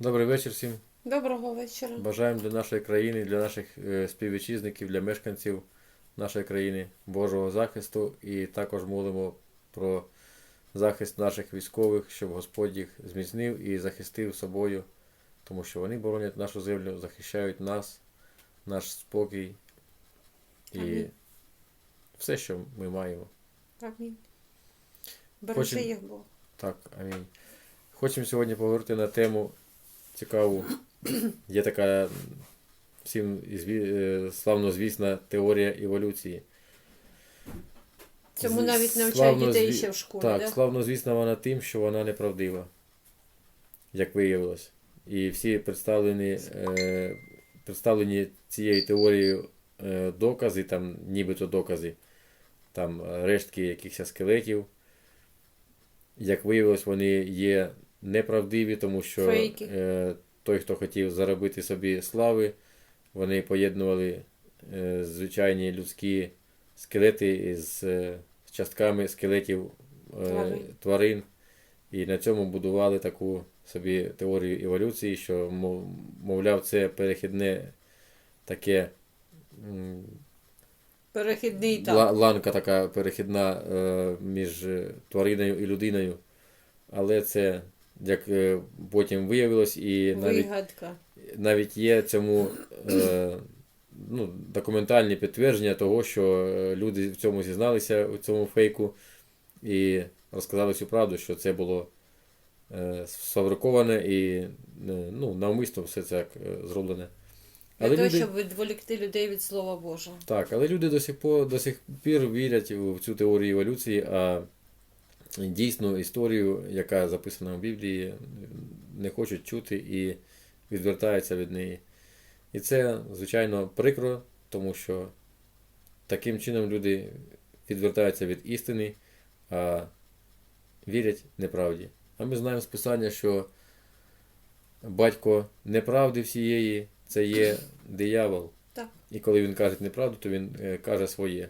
Добрий вечір всім. Доброго вечора. Бажаємо для нашої країни, для наших е, співвітчизників, для мешканців нашої країни Божого захисту і також молимо про захист наших військових, щоб Господь їх зміцнив і захистив собою, тому що вони боронять нашу землю, захищають нас, наш спокій і Амінь. все, що ми маємо. Амінь. Бережи Хочем- їх Бог. Так, амінь. Хочемо сьогодні поговорити на тему цікаву. Є така всім е, славнозвісна теорія еволюції. Цьому навіть навчають дітей зві- ще в школі. Так, да? славнозвісна вона тим, що вона неправдива, як виявилось. І всі представлені, е, представлені цією теорією е, докази, там нібито докази, там рештки якихось скелетів. Як виявилось, вони є неправдиві, тому що Фейки. е, той, хто хотів заробити собі слави, вони поєднували е, звичайні людські скелети із е, з частками скелетів е, Тварин. тварин. І на цьому будували таку собі теорію еволюції, що, мовляв, це перехідне таке м, Перехідний ла- етап. ланка така перехідна е, між твариною і людиною. Але це, як е, потім виявилось, і навіть Вигадка. навіть є цьому е, ну, документальні підтвердження того, що е, люди в цьому зізналися, у цьому фейку, і розказали всю правду, що це було е, сфабриковане і е, ну, навмисно все це так, е, зроблене. Для того, люди, щоб відволікти людей від Слова Божого. так, але люди до сих, пор, до сих пір вірять в цю теорію еволюції, а дійсну історію, яка записана в Біблії, не хочуть чути і відвертаються від неї. І це, звичайно, прикро, тому що таким чином люди відвертаються від істини, а вірять неправді. А ми знаємо з Писання, що батько неправди всієї це є диявол. Так. І коли він каже неправду, то він е, каже своє.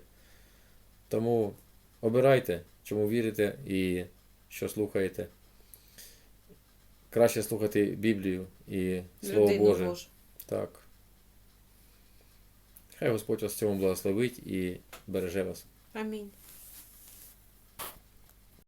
Тому обирайте, чому вірите і що слухаєте. Краще слухати Біблію і Слово Людину Боже. Боже. Так. Хай Господь вас в цьому благословить і береже вас. Амінь.